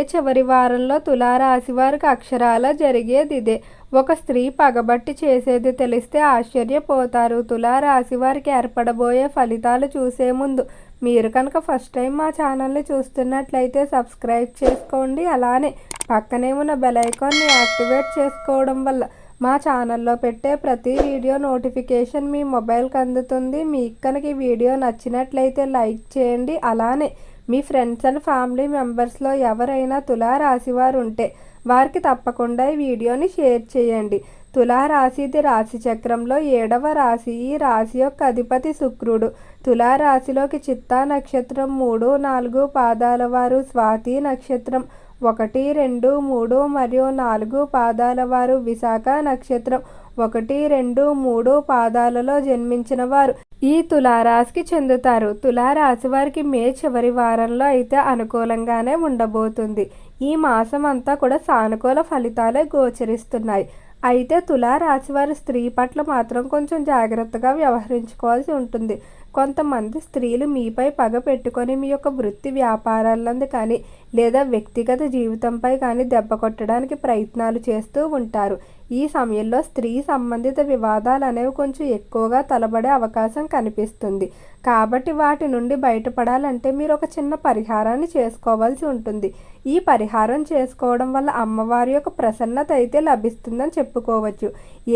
ఏ చివరి వారంలో తులారాశి వారికి అక్షరాల జరిగేది ఇదే. ఒక స్త్రీ పగబట్టి చేసేది తెలిస్తే ఆశ్చర్యపోతారు. తులారాశి వారికి ఏర్పడబోయే ఫలితాలు చూసే ముందు మీరు కనుక ఫస్ట్ టైం మా ఛానల్ని చూస్తున్నట్లయితే సబ్స్క్రైబ్ చేసుకోండి. అలానే పక్కనే ఉన్న బెల్ ఐకాన్ని యాక్టివేట్ చేసుకోవడం వల్ల మా ఛానల్లో పెట్టే ప్రతి వీడియో నోటిఫికేషన్ మీ మొబైల్కి అందుతుంది. మీకు కనుక ఈ వీడియో నచ్చినట్లయితే లైక్ చేయండి. అలానే మీ ఫ్రెండ్స్ అండ్ ఫ్యామిలీ మెంబర్స్లో ఎవరైనా తులారాశివారు ఉంటే వారికి తప్పకుండా ఈ వీడియోని షేర్ చేయండి. తులారాశిది రాశి చక్రంలో ఏడవ రాశి. ఈ రాశి యొక్క అధిపతి శుక్రుడు. తులారాశిలోకి చిత్తా నక్షత్రం మూడు నాలుగు పాదాల వారు స్వాతి నక్షత్రం ఒకటి రెండు మూడు మరియు నాలుగు పాదాల వారు విశాఖ నక్షత్రం ఒకటి రెండు మూడు పాదాలలో జన్మించిన వారు. ఈ తులారాశికి చెందుతారు. తులారాశి వారికి మే చివరి వారంలో అయితే అనుకూలంగానే ఉండబోతుంది. ఈ మాసం అంతా కూడా సానుకూల ఫలితాలే గోచరిస్తున్నాయి. అయితే తులారాశివారి స్త్రీ పట్ల మాత్రం కొంచెం జాగ్రత్తగా వ్యవహరించుకోవాల్సి ఉంటుంది. కొంతమంది స్త్రీలు మీపై పగ పెట్టుకొని మీ యొక్క వృత్తి వ్యాపారాలందు కానీ లేదా వ్యక్తిగత జీవితంపై కానీ దెబ్బ కొట్టడానికి ప్రయత్నాలు చేస్తూ ఉంటారు. ఈ సమయంలో స్త్రీ సంబంధిత వివాదాలు అనేవి కొంచెం ఎక్కువగా తలబడే అవకాశం కనిపిస్తుంది. కాబట్టి వాటి నుండి బయటపడాలంటే మీరు ఒక చిన్న పరిహారాన్ని చేసుకోవాల్సి ఉంటుంది. ఈ పరిహారం చేసుకోవడం వల్ల అమ్మవారి యొక్క ప్రసన్నత అయితే లభిస్తుందని చెప్పుకోవచ్చు.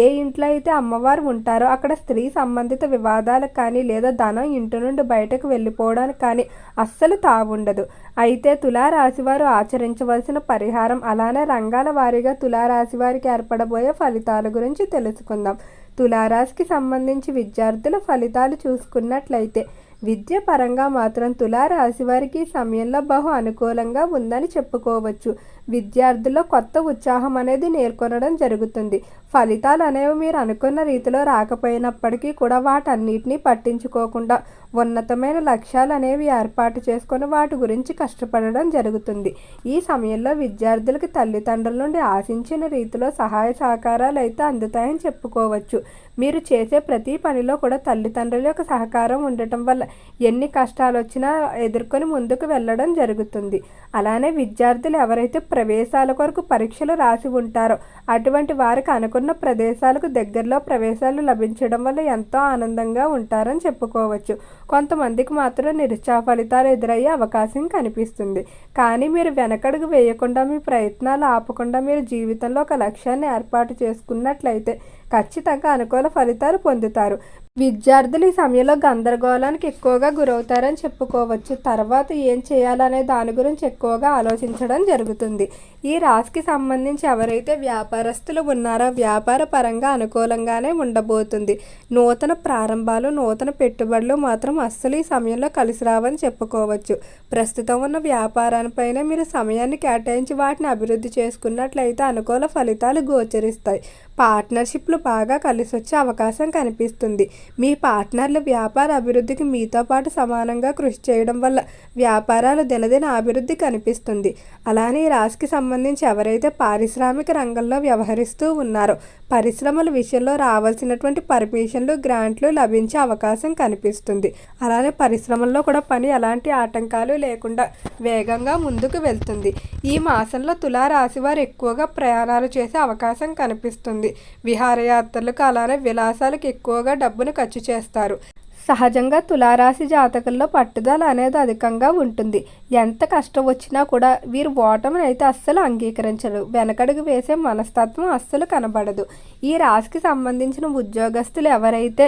ఏ ఇంట్లో అయితే అమ్మవారు ఉంటారో అక్కడ స్త్రీ సంబంధిత వివాదాలకు కానీ లేదా ధనం ఇంటి నుండి బయటకు వెళ్ళిపోవడానికి కానీ అస్సలు తావుండదు. అయితే తులారాశి వారు ఆచరించవలసిన పరిహారం అలానే రంగాల వారీగా తులారాశి వారికి ఏర్పడబోయే ఫలితాల గురించి తెలుసుకుందాం. తులారాశికి సంబంధించి విద్యార్థుల ఫలితాలు చూసుకున్నట్లయితే విద్య పరంగా మాత్రం తులారాశి వారికి సమయంలో బహు అనుకూలంగా ఉందని చెప్పుకోవచ్చు. విద్యార్థుల్లో కొత్త ఉత్సాహం అనేది నేర్కొనడం జరుగుతుంది. ఫలితాలు అనేవి మీరు అనుకున్న రీతిలో రాకపోయినప్పటికీ కూడా వాటన్నిటినీ పట్టించుకోకుండా ఉన్నతమైన లక్ష్యాలు అనేవి ఏర్పాటు చేసుకొని వాటి గురించి కష్టపడడం జరుగుతుంది. ఈ సమయంలో విద్యార్థులకి తల్లిదండ్రుల నుండి ఆశించిన రీతిలో సహాయ సహకారాలు అయితే అందుతాయని చెప్పుకోవచ్చు. మీరు చేసే ప్రతి పనిలో కూడా తల్లిదండ్రుల యొక్క సహకారం ఉండటం వల్ల ఎన్ని కష్టాలు వచ్చినా ఎదుర్కొని ముందుకు వెళ్ళడం జరుగుతుంది. అలానే విద్యార్థులు ఎవరైతే ప్రవేశాల కొరకు పరీక్షలు రాసి ఉంటారు. అటువంటి వారికి అనుకున్న ప్రదేశాలకు దగ్గరలో ప్రవేశాలు లభించడం వల్ల ఎంతో ఆనందంగా ఉంటారని చెప్పుకోవచ్చు. కొంతమందికి మాత్రం నిరుత్సాహ ఫలితాలు ఎదురయ్యే అవకాశం కనిపిస్తుంది. కానీ మీరు వెనకడుగు వేయకుండా మీ ప్రయత్నాలు ఆపకుండా మీరు జీవితంలో ఒక లక్ష్యాన్ని ఏర్పాటు చేసుకున్నట్లయితే ఖచ్చితంగా అనుకూల ఫలితాలు పొందుతారు. విద్యార్థులు ఈ సమయంలో గందరగోళానికి ఎక్కువగా గురవుతారని చెప్పుకోవచ్చు. తర్వాత ఏం చేయాలనే దాని గురించి ఎక్కువగా ఆలోచించడం జరుగుతుంది. ఈ రాశికి సంబంధించి ఎవరైతే వ్యాపారస్తులు ఉన్నారో వ్యాపార పరంగా అనుకూలంగానే ఉండబోతుంది. నూతన ప్రారంభాలు నూతన పెట్టుబడులు మాత్రం అస్సలు ఈ సమయంలో కలిసి రావని చెప్పుకోవచ్చు. ప్రస్తుతం ఉన్న వ్యాపారానిపైన మీరు సమయాన్ని కేటాయించి వాటిని అభివృద్ధి చేసుకున్నట్లయితే అనుకూల ఫలితాలు గోచరిస్తాయి. పార్ట్నర్షిప్లు బాగా కలిసి వచ్చే అవకాశం కనిపిస్తుంది. మీ పార్ట్నర్ల వ్యాపార అభివృద్ధికి మీతో పాటు సమానంగా కృషి చేయడం వల్ల వ్యాపారాలు దినదిన అభివృద్ధి కనిపిస్తుంది. అలానే ఈ రాశికి సంబంధించి ఎవరైతే పారిశ్రామిక రంగంలో వ్యవహరిస్తూ ఉన్నారో పరిశ్రమల విషయంలో రావాల్సినటువంటి పర్మిషన్లు గ్రాంట్లు లభించే అవకాశం కనిపిస్తుంది. అలానే పరిశ్రమల్లో కూడా పని ఎలాంటి ఆటంకాలు లేకుండా వేగంగా ముందుకు వెళ్తుంది. ఈ మాసంలో తులారాశి వారు ఎక్కువగా ప్రయాణాలు చేసే అవకాశం కనిపిస్తుంది. విహారయాత్రలకు అలానే విలాసాలకు ఎక్కువగా డబ్బును ఖర్చు చేస్తారు. సహజంగా తులారాశి జాతకంలో పట్టుదల అనేది అధికంగా ఉంటుంది. ఎంత కష్టం వచ్చినా కూడా వీరు ఓటమిని అయితే అస్సలు అంగీకరించరు. వెనకడుగు వేసే మనస్తత్వం అస్సలు కనబడదు. ఈ రాశికి సంబంధించిన ఉద్యోగస్తులు ఎవరైతే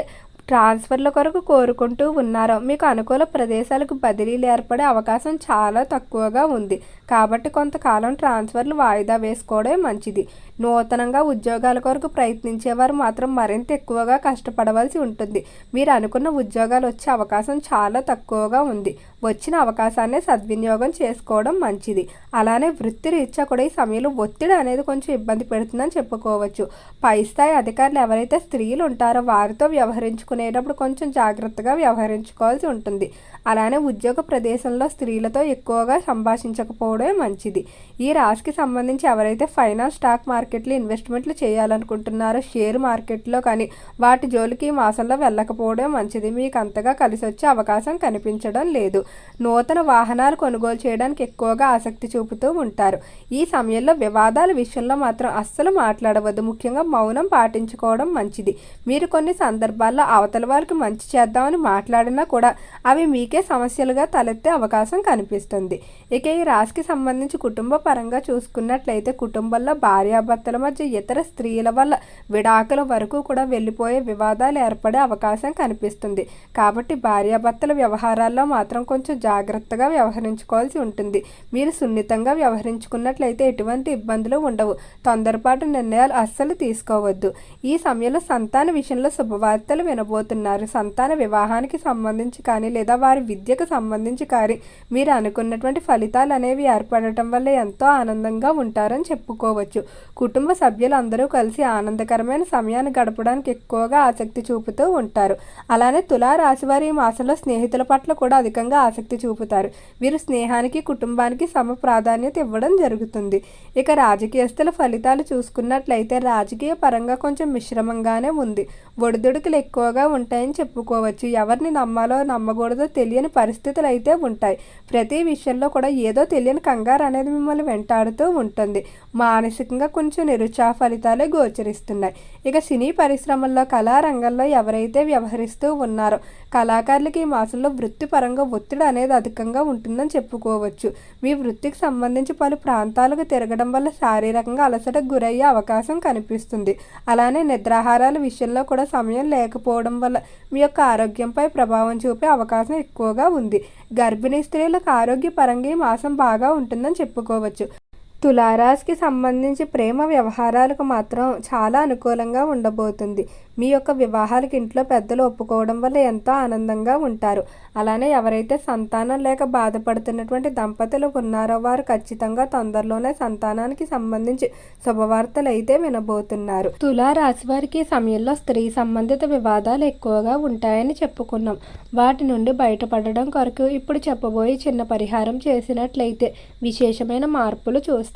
ట్రాన్స్ఫర్ల కొరకు కోరుకుంటూ ఉన్నారో. మీకు అనుకూల ప్రదేశాలకు బదిలీలు ఏర్పడే అవకాశం చాలా తక్కువగా ఉంది. కాబట్టి కొంతకాలం ట్రాన్స్ఫర్లు వాయిదా వేసుకోవడమే మంచిది. నూతనంగా ఉద్యోగాల కొరకు ప్రయత్నించేవారు మాత్రం మరింత ఎక్కువగా కష్టపడవలసి ఉంటుంది. మీరు అనుకున్న ఉద్యోగాలు వచ్చే అవకాశం చాలా తక్కువగా ఉంది. వచ్చిన అవకాశాన్ని సద్వినియోగం చేసుకోవడం మంచిది. అలానే వృత్తి రీత్యా కూడా ఈ సమయంలో ఒత్తిడి అనేది కొంచెం ఇబ్బంది పెడుతుందని చెప్పుకోవచ్చు. పై స్థాయి అధికారులు ఎవరైతే స్త్రీలు ఉంటారో వారితో వ్యవహరించుకున్న తీసుకునేటప్పుడు కొంచెం జాగ్రత్తగా వ్యవహరించుకోవాల్సి ఉంటుంది. అలానే ఉద్యోగ ప్రదేశంలో స్త్రీలతో ఎక్కువగా సంభాషించకపోవడమే మంచిది. ఈ రాశికి సంబంధించి ఎవరైతే ఫైనాన్స్ స్టాక్ మార్కెట్లో ఇన్వెస్ట్మెంట్లు చేయాలనుకుంటున్నారో షేర్ మార్కెట్లో కానీ వాటి జోలికి ఈ మాసంలో వెళ్ళకపోవడమే మంచిది. మీకు అంతగా కలిసి వచ్చే అవకాశం కనిపించడం లేదు. నూతన వాహనాలు కొనుగోలు చేయడానికి ఎక్కువగా ఆసక్తి చూపుతూ ఉంటారు. ఈ సమయంలో వివాదాల విషయంలో మాత్రం అస్సలు మాట్లాడవద్దు. ముఖ్యంగా మౌనం పాటించుకోవడం మంచిది. మీరు కొన్ని సందర్భాల్లో అవతల వారికి మంచి చేద్దామని మాట్లాడినా కూడా అవి మీకే సమస్యలుగా తలెత్తే అవకాశం కనిపిస్తుంది. ఇక ఈ రాశికి సంబంధించి కుటుంబ పరంగా చూసుకున్నట్లయితే కుటుంబంలో భార్యాభర్తల మధ్య ఇతర స్త్రీల వల్ల విడాకుల వరకు కూడా వెళ్ళిపోయే వివాదాలు ఏర్పడే అవకాశం కనిపిస్తుంది. కాబట్టి భార్యాభర్తల వ్యవహారాల్లో మాత్రం కొంచెం జాగ్రత్తగా వ్యవహరించుకోవాల్సి ఉంటుంది. మీరు సున్నితంగా వ్యవహరించుకున్నట్లయితే ఎటువంటి ఇబ్బందులు ఉండవు. తొందరపాటు నిర్ణయాలు అస్సలు తీసుకోవద్దు. ఈ సమయంలో సంతాన విషయంలో శుభవార్తలు చేయబోతున్నారు సంతాన వివాహానికి సంబంధించి కానీ లేదా వారి విద్యకు సంబంధించి కానీ మీరు అనుకున్నటువంటి ఫలితాలు అనేవి ఏర్పడటం వల్ల ఎంతో ఆనందంగా ఉంటారని చెప్పుకోవచ్చు. కుటుంబ సభ్యులు అందరూ కలిసి ఆనందకరమైన సమయాన్ని గడపడానికి ఎక్కువగా ఆసక్తి చూపుతూ ఉంటారు. అలానే తులా వారి ఈ మాసంలో స్నేహితుల పట్ల కూడా అధికంగా ఆసక్తి చూపుతారు. వీరు స్నేహానికి కుటుంబానికి సమ ప్రాధాన్యత ఇవ్వడం జరుగుతుంది. ఇక రాజకీయస్తుల ఫలితాలు చూసుకున్నట్లయితే రాజకీయ పరంగా కొంచెం మిశ్రమంగానే ఉంది. ఒడిదుడుకులు ఎక్కువగా ఉంటాయని చెప్పుకోవచ్చు. ఎవరిని నమ్మాలో నమ్మకూడదో తెలియని పరిస్థితులు అయితే ఉంటాయి. ప్రతి విషయంలో కూడా ఏదో తెలియని కంగారు అనేది మిమ్మల్ని వెంటాడుతూ ఉంటుంది. మానసికంగా కొంచెం నిరుత్సాహ ఫలితాలే గోచరిస్తున్నాయి. ఇక సినీ పరిశ్రమల్లో కళారంగంలో ఎవరైతే వ్యవహరిస్తూ ఉన్నారో కళాకారులకి ఈ మాసంలో వృత్తిపరంగా ఒత్తిడి అనేది అధికంగా ఉంటుందని చెప్పుకోవచ్చు. మీ వృత్తికి సంబంధించి పలు ప్రాంతాలకు తిరగడం వల్ల శారీరకంగా అలసటకు గురయ్యే అవకాశం కనిపిస్తుంది. అలానే నిద్రాహారాల విషయంలో కూడా సమయం లేకపోవడం వల్ల మీ యొక్క ఆరోగ్యంపై ప్రభావం చూపే అవకాశం ఎక్కువగా ఉంది. గర్భిణీ స్త్రీలకు ఆరోగ్యపరంగా ఈ మాసం బాగా ఉంటుందని చెప్పుకోవచ్చు. తులారాశికి సంబంధించి ప్రేమ వ్యవహారాలకు మాత్రం చాలా అనుకూలంగా ఉండబోతుంది. మీ యొక్క వివాహాలకు ఇంట్లో పెద్దలు ఒప్పుకోవడం వల్ల ఎంతో ఆనందంగా ఉంటారు. అలానే ఎవరైతే సంతానం లేక బాధపడుతున్నటువంటి దంపతులు ఉన్నారో వారు ఖచ్చితంగా తొందరలోనే సంతానానికి సంబంధించి శుభవార్తలు అయితే వినబోతున్నారు. తులారాశి వారికి సమయంలో స్త్రీ సంబంధిత వివాదాలు ఎక్కువగా ఉంటాయని చెప్పుకున్నాం. వాటి నుండి బయటపడడం కొరకు ఇప్పుడు చెప్పబోయే చిన్న పరిహారం చేసినట్లయితే విశేషమైన మార్పులు చూస్తారు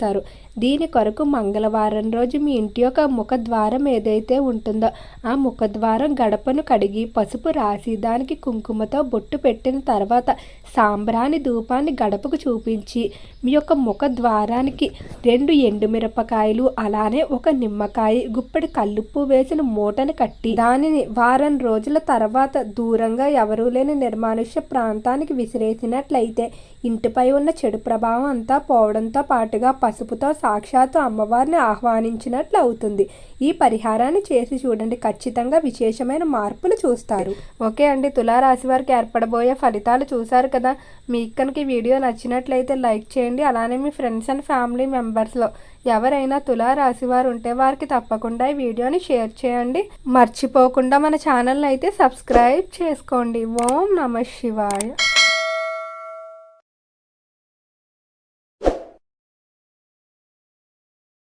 దీని కొరకు మంగళవారం రోజు మీ ఇంటి యొక్క ముఖద్వారం ఏదైతే ఉంటుందో ఆ ముఖద్వారం గడపను కడిగి పసుపు రాసి దానికి కుంకుమతో బొట్టు పెట్టిన తర్వాత సాంబ్రాణి ధూపాన్ని గడపకు చూపించి మీ యొక్క ముఖద్వారానికి రెండు ఎండుమిరపకాయలు అలానే ఒక నిమ్మకాయ గుప్పెడి కల్లుప్పు వేసిన మూటను కట్టి దానిని వారం రోజుల తర్వాత దూరంగా ఎవరూ లేని నిర్మానుష్య ప్రాంతానికి విసిరేసినట్లయితే ఇంటిపై ఉన్న చెడు ప్రభావం అంతా పోవడంతో పాటుగా పసుపుతో సాక్షాత్తు అమ్మవారిని ఆహ్వానించినట్లు అవుతుంది. ఈ పరిహారాన్ని చేసి చూడండి. ఖచ్చితంగా విశేషమైన మార్పులు చూస్తారు. ఓకే అండి. తులారాశి వారికి ఏర్పడబోయే ఫలితాలు చూశారు కదా. మీకు కనుక వీడియో నచ్చినట్లయితే లైక్ చేయండి. అలానే మీ ఫ్రెండ్స్ అండ్ ఫ్యామిలీ మెంబర్స్లో ఎవరైనా తులారాశి వారు ఉంటే వారికి తప్పకుండా ఈ వీడియోని షేర్ చేయండి. మర్చిపోకుండా మన ఛానల్ అయితే సబ్స్క్రైబ్ చేసుకోండి. ఓం నమ శివాయ.